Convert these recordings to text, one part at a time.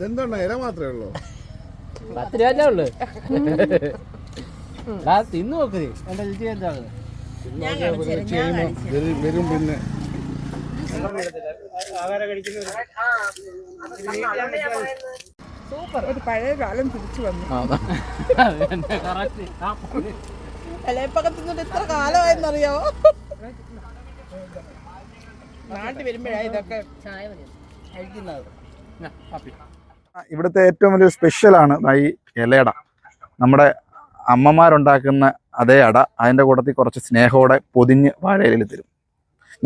ഇതെന്താണ്? ഇല മാത്രമേ ഉള്ളൂ? പത്ത് രൂപ ഉള്ളു. തിന്നു നോക്ക്. എന്റെ രുചി എന്താണ് വരും വരും പിന്നെ. സൂപ്പർ. ഒരു പഴയ കാലം തിരിച്ചു വന്നു. ഇലയപ്പക്കം തിന്നിട്ട് എത്ര കാലമായെന്നറിയാവോ നാട്ടിൽ വരുമ്പോഴാണ് ഇതൊക്കെ കഴിക്കുന്നത്. ഇവിടുത്തെ ഏറ്റവും വലിയ സ്പെഷ്യലാണ് ഈ ഇലയട. നമ്മുടെ അമ്മമാരുണ്ടാക്കുന്ന അതേ അട അതിന്റെ കൂട്ടത്തിൽ കുറച്ച് സ്നേഹോടെ പൊതിഞ്ഞ് വാഴയിലിൽ തരും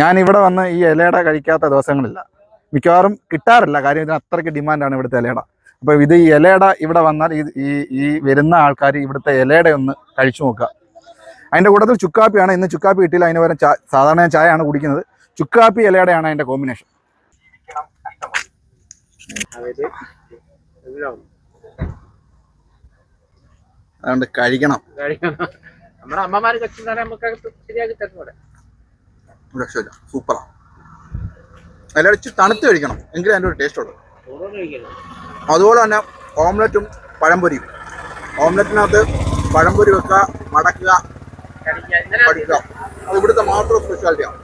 ഞാൻ ഇവിടെ വന്ന് ഈ ഇലയട കഴിക്കാത്ത ദിവസങ്ങളില്ല. മിക്കവാറും കിട്ടാറില്ല കാര്യം ഇതിന് അത്രയ്ക്ക് ഡിമാൻഡാണ് ഇവിടുത്തെ ഇലയട. അപ്പോൾ ഇത് ഈ ഇലയട ഇവിടെ വന്നാൽ ഈ ഈ വരുന്ന ആൾക്കാർ ഇവിടുത്തെ ഇലയട ഒന്ന് കഴിച്ചു നോക്കുക. അതിന്റെ കൂട്ടത്തിൽ ചുക്കാപ്പിയാണ് ഇന്ന് ചുക്കാപ്പി കിട്ടിയില്ല അതിന് പകരം സാധാരണ ഞാൻ ചായയാണ് കുടിക്കുന്നത്. ചുക്കാപ്പി ഇലയടയാണ് അതിന്റെ കോമ്പിനേഷൻ അതുകൊണ്ട് കഴിക്കണം. നമ്മുടെ അമ്മമാര് കച്ചുന്നാലെ നമുക്ക് ശരിയാക്കി തരുന്നൂടെ ഒരു രക്ഷയില്ല. സൂപ്പറാണ് ഇച്ചിരി തണുത്ത് കഴിക്കണം. എങ്കിലും അതിന്റെ ഒരു ടേസ്റ്റ് ഉള്ളൂ. അതുപോലെ തന്നെ ഓംലെറ്റും പഴംപൊരിയും. ഓംലെറ്റിനകത്ത് പഴംപൊരി വെക്കുക മടക്കുക പഠിക്കുക. അത് ഇവിടുത്തെ മാത്രം സ്പെഷ്യാലിറ്റിയാണ്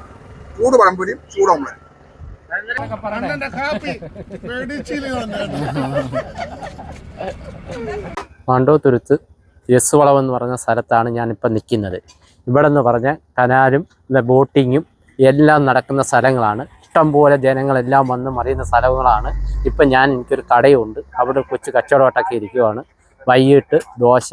ചൂട് പഴംപൊരിയും ചൂട് ഓംലെറ്റ്. അണ്ണന്റെ കാപ്പി മെഡിച്ചിന് മണ്ടോത്തുരുത്ത് യെസ് വളം എന്ന് പറഞ്ഞ സ്ഥലത്താണ് ഞാനിപ്പോൾ നിൽക്കുന്നത്. ഇവിടെ എന്ന് പറഞ്ഞാൽ കനാലും പിന്നെ ബോട്ടിങ്ങും എല്ലാം നടക്കുന്ന സ്ഥലങ്ങളാണ്. ഇഷ്ടംപോലെ ജനങ്ങളെല്ലാം വന്ന് മറിയുന്ന സ്ഥലങ്ങളാണ്. ഇപ്പം ഞാൻ എനിക്കൊരു കടയുണ്ട്. അവിടെ കൊച്ചു കച്ചവടമായിട്ടൊക്കെ ഇരിക്കുവാണ്. വൈകിട്ട് ദോശ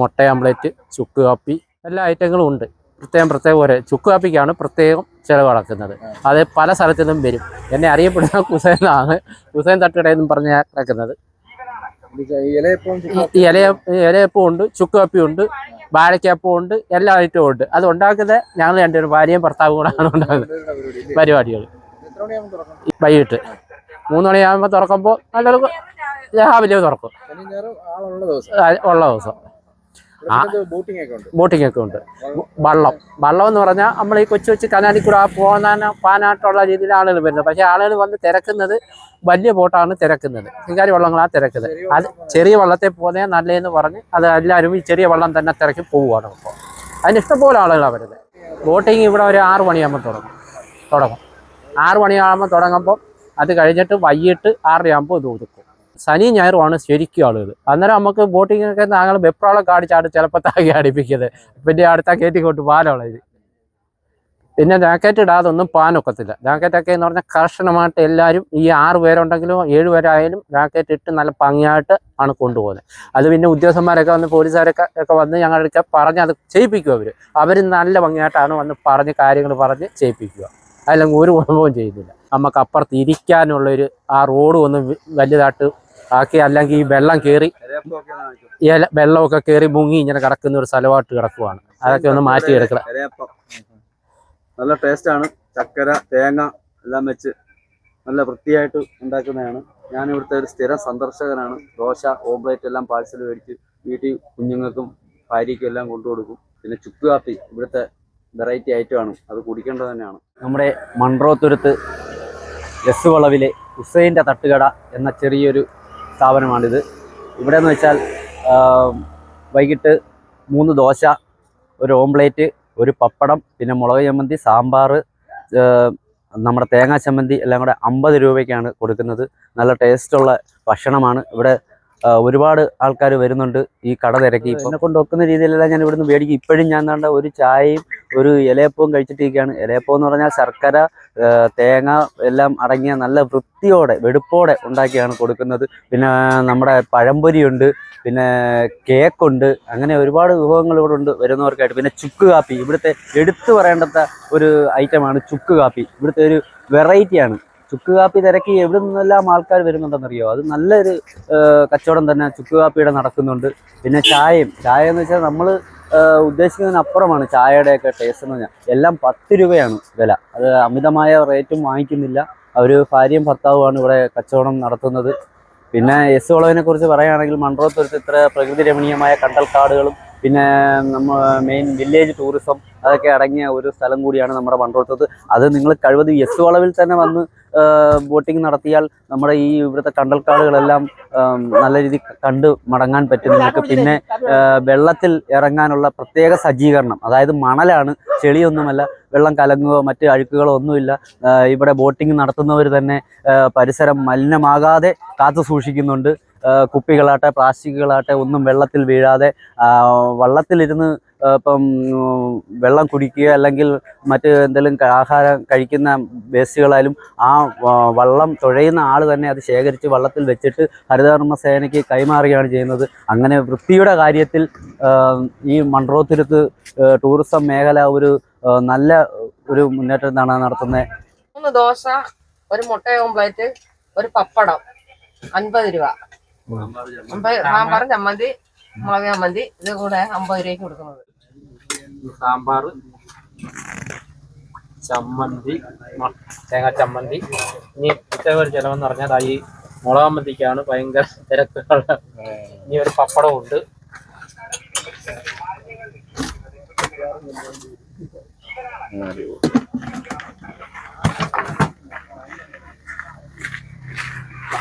മുട്ട ആംപ്ലേറ്റ് ചുക്ക് കാപ്പി എല്ലാ ഐറ്റങ്ങളും ഉണ്ട്. പ്രത്യേകം പ്രത്യേകം ഓരോ ചുക്ക് കാപ്പിക്കാണ് പ്രത്യേകം ചിലവ് നടക്കുന്നത് അത് പല സ്ഥലത്തു നിന്നും വരും. എന്നെ അറിയപ്പെടുന്ന കുസൈനാണ്. കുസൈൻ തട്ടുകടയെന്നും പറഞ്ഞ് കിടക്കുന്നത് ഇല ഇലയപ്പം ഉണ്ട് ചുക്ക് കാപ്പി ഉണ്ട് വാഴക്കപ്പം ഉണ്ട് എല്ലാ ഐറ്റവും ഉണ്ട്. അത് ഉണ്ടാക്കുന്നത് ഞങ്ങൾ രണ്ടുപേരും ഭാര്യയും ഭർത്താവും കൂടാണ് ഉണ്ടാകുന്നത് പരിപാടികൾ. വൈകിട്ട് മൂന്ന് മണിയാകുമ്പോൾ തുറക്കുമ്പോൾ നല്ലൊരു രാവിലെ തുറക്കും. ഉള്ള ദിവസം. ബോട്ടിംഗ് ഒക്കെ ഉണ്ട്. വള്ളം. വള്ളം എന്ന് പറഞ്ഞാൽ നമ്മൾ ഈ കൊച്ചു കൊച്ചു കനാലിൽ കൂടെ പോകാൻ പാനായിട്ടുള്ള രീതിയിൽ ആളുകൾ വരുന്നത്. പക്ഷെ ആളുകൾ വന്ന് തിരക്കുന്നത് വലിയ ബോട്ടാണ് തിരക്കുന്നത്. ഇക്കാരി വള്ളങ്ങളാണ് തിരക്കുന്നത്. അത് ചെറിയ വള്ളത്തെ പോകുന്നേ നല്ലതെന്ന് പറഞ്ഞ് അത് എല്ലാവരും ഈ ചെറിയ വള്ളം തന്നെ തിരക്കി പോവുകയാണ് ഇപ്പോൾ അതിന് ഇഷ്ടംപോലെ ആളുകളാണ് വരുന്നത്. ബോട്ടിങ് ഇവിടെ ഒരു ആറ് മണിയാകുമ്പോൾ തുടങ്ങും. തുടങ്ങും. ആറ് മണിയാകുമ്പോൾ തുടങ്ങുമ്പോൾ അത് കഴിഞ്ഞിട്ട് വൈകിട്ട് ആറരയാകുമ്പോൾ ഇത് ഒതുക്കും. ശനി ഞായറുമാണ് ശരിക്കും ആളുകൾ. അന്നേരം നമുക്ക് ബോട്ടിങ്ങിനൊക്കെ ഞങ്ങൾ വെപ്രാളം കാണിച്ചാണ് ചിലപ്പോൾ താങ്ങി അടിപ്പിക്കുന്നത് പിന്നെ അടുത്ത കയറ്റിക്കൊണ്ട് പാലുള്ള ഇത് പിന്നെ ജാക്കറ്റ് ഇടാതെ ഒന്നും പാനൊക്കത്തില്ല ജാക്കറ്റൊക്കെ എന്ന് പറഞ്ഞാൽ കർശനമായിട്ട് എല്ലാവരും ഈ ആറ് പേരുണ്ടെങ്കിലും ഏഴ് പേരായാലും ജാക്കറ്റ് ഇട്ട് നല്ല ഭംഗിയായിട്ട് ആണ് കൊണ്ടുപോകുന്നത്. അത് പിന്നെ ഉദ്യോഗസ്ഥന്മാരൊക്കെ വന്ന് പോലീസുകാരൊക്കെ ഒക്കെ വന്ന് ഞങ്ങളൊക്കെ പറഞ്ഞ് അത് ചെയ്യിപ്പിക്കും അവർ അവർ നല്ല ഭംഗിയായിട്ടാണ് വന്ന് പറഞ്ഞ് കാര്യങ്ങൾ പറഞ്ഞ് ചെയ്യിപ്പിക്കുക. അതിലങ്ങ് ഒരു കുഴപ്പവും ചെയ്യുന്നില്ല. നമുക്ക് അപ്പുറത്ത് ഇരിക്കാനുള്ളൊരു ആ റോഡ് ഒന്ന് വലുതായിട്ട് ആക്കി അല്ലെങ്കിൽ ഈ വെള്ളം കയറി വെള്ളമൊക്കെ കയറി മുങ്ങി ഇങ്ങനെ കിടക്കുന്ന ഒരു സ്ഥലമായിട്ട് കിടക്കുവാണ്. അതൊക്കെ ഒന്ന് മാറ്റിയെടുക്കണം നല്ല ആണ്. ചക്കര തേങ്ങ എല്ലാം വെച്ച് നല്ല വൃത്തിയായിട്ട് ഉണ്ടാക്കുന്നതാണ്. ഞാൻ ഇവിടുത്തെ ഒരു സ്ഥിരം സന്ദർശകനാണ്. ദോശ ഓംപ്ലേറ്റ് എല്ലാം പാഴ്സൽ മേടിച്ച് വീട്ടിൽ കുഞ്ഞുങ്ങൾക്കും ഭാര്യയ്ക്കും എല്ലാം കൊണ്ടു കൊടുക്കും. പിന്നെ ചുക്ക് കാപ്പി ഇവിടുത്തെ വെറൈറ്റി ഐറ്റമാണ് അത് കുടിക്കേണ്ടത് തന്നെയാണ്. നമ്മുടെ മൺറോത്തുരുത്ത് ലസ് വളവിലെ ഹുസൈന്റെ തട്ടുകട എന്ന ചെറിയൊരു സ്ഥാപനമാണിത്. ഇവിടെ എന്ന് വെച്ചാൽ വൈകിട്ട് മൂന്ന് ദോശ ഒരു ഓംപ്ലേറ്റ് ഒരു പപ്പടം പിന്നെ മുളക് ചമ്മന്തി സാമ്പാർ നമ്മുടെ തേങ്ങാ ചമ്മന്തി എല്ലാം കൂടെ അമ്പത് രൂപയ്ക്കാണ് കൊടുക്കുന്നത്. നല്ല ടേസ്റ്റുള്ള ഭക്ഷണമാണ്. ഇവിടെ ഒരുപാട് ആൾക്കാർ വരുന്നുണ്ട് ഈ കട തിരക്കി. എന്നെ കൊണ്ട് വെക്കുന്ന രീതിയിലെല്ലാം ഞാൻ ഇവിടുന്ന് മേടിക്കും. ഇപ്പോഴും ഞാൻ കണ്ട ഒരു ചായയും ഒരു ഇലയപ്പവും കഴിച്ചിട്ടിരിക്കുകയാണ്. ഇലയപ്പം എന്ന് പറഞ്ഞാൽ ശർക്കര തേങ്ങ എല്ലാം അടങ്ങിയ നല്ല വൃത്തിയോടെ വെടുപ്പോടെ ഉണ്ടാക്കിയാണ് കൊടുക്കുന്നത്. പിന്നെ നമ്മുടെ പഴംപൊരിയുണ്ട് പിന്നെ കേക്കുണ്ട് അങ്ങനെ ഒരുപാട് വിഭവങ്ങൾ ഇവിടെ ഉണ്ട് വരുന്നവർക്കായിട്ട്. പിന്നെ ചുക്ക് കാപ്പി. ഇവിടുത്തെ എടുത്തു പറയേണ്ടത്ത ഒരു ഐറ്റമാണ് ചുക്ക് കാപ്പി. ഇവിടുത്തെ ഒരു വെറൈറ്റിയാണ് ചുക്ക് കാപ്പി തിരക്കി എവിടെ നിന്നെല്ലാം ആൾക്കാർ വരുന്നുണ്ടെന്നറിയോ? അത് നല്ലൊരു കച്ചവടം തന്നെ ചുക്ക് കാപ്പിയുടെ നടക്കുന്നുണ്ട്. പിന്നെ ചായയും. ചായ എന്ന് വെച്ചാൽ നമ്മൾ ഉദ്ദേശിക്കുന്നതിനപ്പുറമാണ് ചായയുടെയൊക്കെ ടേസ്റ്റ് എന്ന് പറഞ്ഞാൽ. എല്ലാം പത്ത് രൂപയാണ് വില. അത് അമിതമായ റേറ്റും വാങ്ങിക്കുന്നില്ല. അവർ ഭാര്യയും ഭർത്താവുമാണ് ഇവിടെ കച്ചവടം നടത്തുന്നത്. പിന്നെ എസ് വളവിനെ കുറിച്ച് പറയുകയാണെങ്കിൽ മൺറോത്തുരത്ത് ഇത്ര പ്രകൃതി രമണീയമായ കണ്ടൽക്കാടുകളും പിന്നെ നമ്മ മെയിൻ വില്ലേജ് ടൂറിസം അതൊക്കെ അടങ്ങിയ ഒരു സ്ഥലം കൂടിയാണ് നമ്മുടെ മൺറോത്തത് അത് നിങ്ങൾ കഴിവതും എസ് വളവിൽ തന്നെ വന്ന് ബോട്ടിംഗ് നടത്തിയാൽ നമ്മുടെ ഈ ഇവിടുത്തെ കണ്ടൽക്കാടുകളെല്ലാം നല്ല രീതിയിൽ കണ്ട് മടങ്ങാൻ പറ്റും. നിങ്ങൾക്ക് പിന്നെ വെള്ളത്തിൽ ഇറങ്ങാനുള്ള പ്രത്യേക സജ്ജീകരണം. അതായത് മണലാണ് ചെളിയൊന്നുമല്ല വെള്ളം കലങ്ങുകയോ മറ്റ് അഴുക്കുകളോ ഒന്നുമില്ല. ഇവിടെ ബോട്ടിംഗ് നടത്തുന്നവർ തന്നെ പരിസരം മലിനമാകാതെ കാത്തു സൂക്ഷിക്കുന്നുണ്ട്. കുപ്പികളാട്ടെ പ്ലാസ്റ്റിക്കുകളാട്ടെ ഒന്നും വെള്ളത്തിൽ വീഴാതെ വള്ളത്തിലിരുന്ന് ഇപ്പം വെള്ളം കുടിക്കുക അല്ലെങ്കിൽ മറ്റ് എന്തെങ്കിലും ആഹാരം കഴിക്കുന്ന വേസ്റ്റുകളായാലും ആ വള്ളം തുഴയുന്ന ആൾ തന്നെ അത് ശേഖരിച്ച് വള്ളത്തിൽ വെച്ചിട്ട് ഹരിതകർമ്മ സേനയ്ക്ക് കൈമാറുകയാണ് ചെയ്യുന്നത്. അങ്ങനെ വൃത്തിയുടെ കാര്യത്തിൽ ഈ മൺറോത്തുരുത്ത് ടൂറിസം മേഖല ഒരു നല്ല ഒരു മുന്നേറ്റം മുന്നേറ്റത്താണ് നടത്തുന്നത് മൂന്ന് ദോശ ഒരു മുട്ട ഓംപ്ലേറ്റ് ഒരു പപ്പടം അൻപത് രൂപ. അമ്പത് സാമ്പാറും ചമ്മന്തി മുളക് ചമ്മന്തി ഇത് കൂടെ അമ്പത് രൂപയ്ക്ക് കൊടുക്കുന്നത്. സാമ്പാർ ചമ്മന്തി തേങ്ങ ചമ്മന്തി. ഇനി ഉച്ചയ്ക്ക് ഒരു ചിലവെന്ന് പറഞ്ഞാൽ ഈ മുളകമ്മന്തിക്കാണ് ഭയങ്കര തിരക്കുകൾ ഇനി ഒരു പപ്പടം ഉണ്ട്.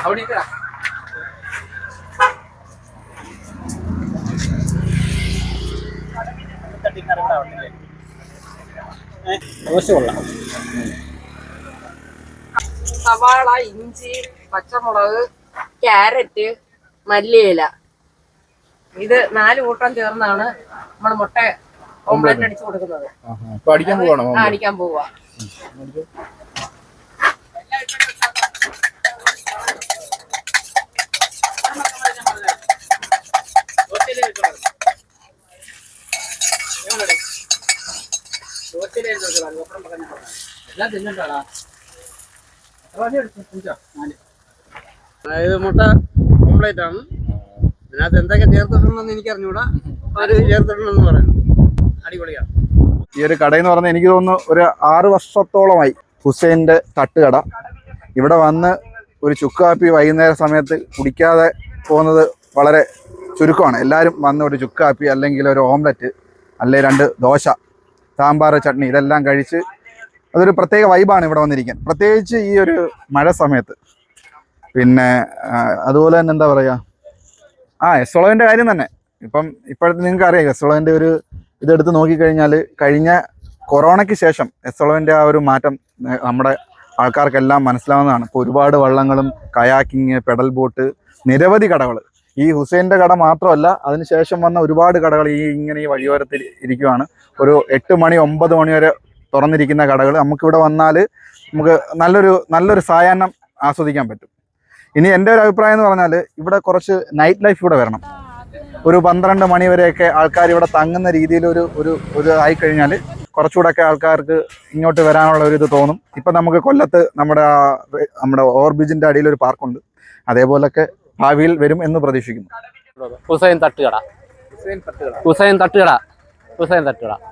അവിടെ ദോശ കൊള്ളാം സവാള ഇഞ്ചി പച്ചമുളക് ക്യാരറ്റ് മല്ലിയില. ഇത് നാല് കൂട്ടം ചേർന്നാണ് നമ്മൾ മുട്ട ഓംലെറ്റ് അടിച്ചു കൊടുക്കുന്നത്. അടിക്കാൻ പോകണം ആ, അടിക്കാൻ പോവുക ഇത് മുട്ട ഓംപ്ലേറ്റ് ആണ്. ഇതിനകത്ത് എന്തൊക്കെ ചേർത്തിട്ടുണ്ടെന്ന് എനിക്ക് അറിഞ്ഞൂടാ അവർ ചേർത്തിട്ടുണ്ടെന്ന് പറയുന്നു അടിപൊളിയാണ് ഈ ഒരു കടയെന്ന് പറഞ്ഞാൽ എനിക്ക് തോന്നുന്നു ഒരു ആറ് വർഷത്തോളമായി ഹുസൈന്റെ തട്ടുകട. ഇവിടെ വന്ന് ഒരു ചുക്കാപ്പി വൈകുന്നേര സമയത്ത് കുടിക്കാതെ പോകുന്നത് വളരെ ചുരുക്കമാണ്. എല്ലാവരും വന്ന് ഒരു ചുക്കാപ്പി അല്ലെങ്കിൽ ഒരു ഓംലറ്റ് അല്ലെങ്കിൽ രണ്ട് ദോശ സാമ്പാർ ചട്നി ഇതെല്ലാം കഴിച്ച് അതൊരു പ്രത്യേക വൈബാണ് ഇവിടെ വന്നിരിക്കാൻ. പ്രത്യേകിച്ച് ഈ ഒരു മഴ സമയത്ത്. പിന്നെ അതുപോലെ തന്നെ എന്താ പറയുക ആ എസ്വളവിന്റെ കാര്യം തന്നെ. ഇപ്പം ഇപ്പോഴത്തെ നിങ്ങൾക്ക് അറിയാം എസ്വളവിന്റെ ഒരു ഇതെടുത്ത് നോക്കിക്കഴിഞ്ഞാൽ കഴിഞ്ഞ കൊറോണയ്ക്ക് ശേഷം എസ്വളവിന്റെ ആ ഒരു മാറ്റം നമ്മുടെ ആൾക്കാർക്കെല്ലാം മനസ്സിലാവുന്നതാണ്. ഇപ്പോൾ ഒരുപാട് വള്ളങ്ങളും കയാക്കിങ് പെഡൽ ബോട്ട് നിരവധി കടകൾ ഈ ഹുസൈന്റെ കട മാത്രമല്ല അതിനുശേഷം വന്ന ഒരുപാട് കടകൾ ഈ ഇങ്ങനെ ഈ വഴിയോരത്തിൽ ഇരിക്കുവാണ്. ഒരു എട്ട് മണി ഒമ്പത് മണി വരെ തുറന്നിരിക്കുന്ന കടകൾ. നമുക്കിവിടെ വന്നാൽ നമുക്ക് നല്ലൊരു നല്ലൊരു സായാഹ്നം ആസ്വദിക്കാൻ പറ്റും. ഇനി എന്റെ ഒരു അഭിപ്രായം എന്ന് പറഞ്ഞാൽ ഇവിടെ കുറച്ച് നൈറ്റ് ലൈഫ് ഇവിടെ വരണം. ഒരു പന്ത്രണ്ട് മണി വരെയൊക്കെ ആൾക്കാർ ഇവിടെ തങ്ങുന്ന രീതിയിൽ ഒരു ഒരു ഒരു ആയിക്കഴിഞ്ഞാൽ കുറച്ചുകൂടെയൊക്കെ ആൾക്കാർക്ക് ഇങ്ങോട്ട് വരാനുള്ള ഒരു ഇത് തോന്നും. ഇപ്പം നമുക്ക് കൊല്ലത്ത് നമ്മുടെ നമ്മുടെ ഓവർബ്രിഡ്ജിന്റെ അടിയിൽ ഒരു പാർക്കുണ്ട്. അതേപോലൊക്കെ ഭാവിയിൽ വരും എന്ന് പ്രതീക്ഷിക്കുന്നു. ഹുസൈൻ തട്ടുകട. ഹുസൈൻ തട്ടുകട. ഹുസൈൻ തട്ടുകട.